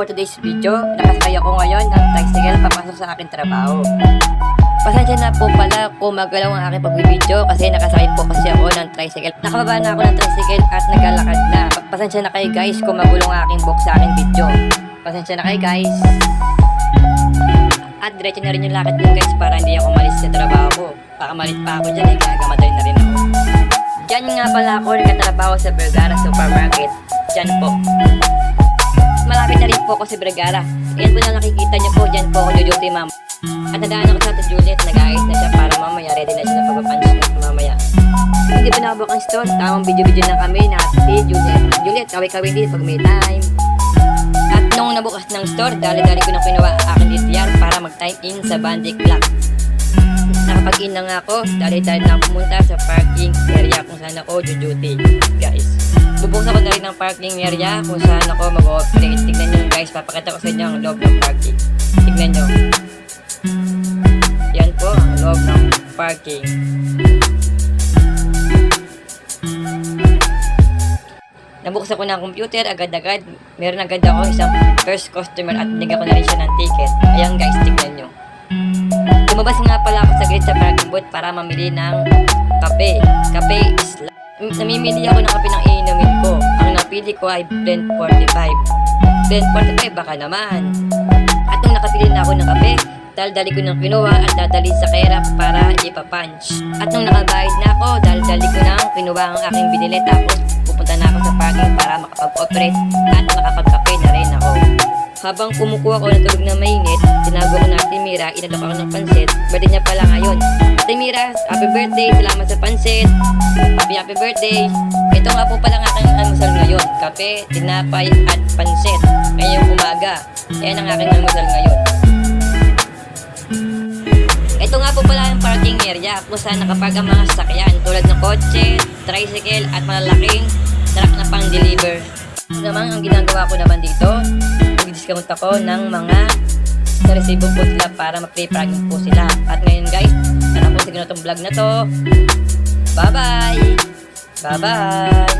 for today's video. Nakasakay ako ngayon ng tricycle papasok sa aking trabaho. Pasensya na po pala kung magalaw ang aking pagbibideo kasi nakasakay po kasi ako ng tricycle. Nakababa na ako ng tricycle at naglalakad na. Pasensya na kayo guys kung magulo ang aking book sa aking video. Pasensya na kayo guys. At diretso na rin yung lakad ko guys para hindi ako malis sa trabaho ko. Baka malit pa ako dyan eh, gagamatay na rin ako. Diyan nga pala ako nagkatrabaho sa Vergara Supermarket. Diyan po. Malapit na rin po ako sa Vergara. Yan po na nakikita niyo po, diyan po ako duty ma'am. At nadaan ako sa Juliet, nag-ayos na siya para mamaya ready na siya na pagpapunch mamaya. Hindi pa nakabuk ang store, tamang video-video lang kami na si Juliet. Juliet, kaway-kaway din pag may time. At nung nabukas ng store, dali-dali ko na kinuha aking DTR para mag-time in sa Bandic Clock. Nakapag-in na ako, dali-dali na pumunta sa parking area kung saan ako duty guys. Ko na rin ang parking area kung saan ako mag-operate. Tignan nyo guys, papakita ko sa inyo ang loob ng parking. Tignan nyo. Yan po ang loob ng parking. Nabuksan ko na ang computer, agad-agad. Meron agad ako isang first customer at binigyan ko na rin siya ng ticket. Ayan guys, tignan nyo. Lumabas nga pala ako saglit sa parking booth para mamili ng kape. Kape is Namimili ako ng kape ng. Ang napili ko ay Blend 45. Blend 45 baka naman. At nung nakapili na ako ng kape, daldali ko ng kinuha at dadali sa kera para ipapunch. At nung nakabayad na ako, daldali ko ng kinuha ang aking binili tapos pupunta na ako sa parking para makapag-operate at makapagkape na rin ako. Habang kumukuha ko ng tulog na mainit, tinago ko na Ate Mira, inalok ako ng pansit. Birthday niya pala ngayon. Ate Mira, happy birthday, salamat sa pansit. Happy happy birthday. Ito nga po pala ang aking almusal ngayon. Kape, tinapay at pansit. Ngayong umaga. Yan ang aking almusal ngayon. Ito nga po pala ang parking area kung saan nakapark ang mga sasakyan tulad ng kotse, tricycle at malalaking truck na pang deliver. Naman ang ginagawa ko naman dito, nag-discount ako ng mga sa resibo po sila para ma-free parking po sila. At ngayon guys, ko na vlog na to. Bye-bye! Bye-bye!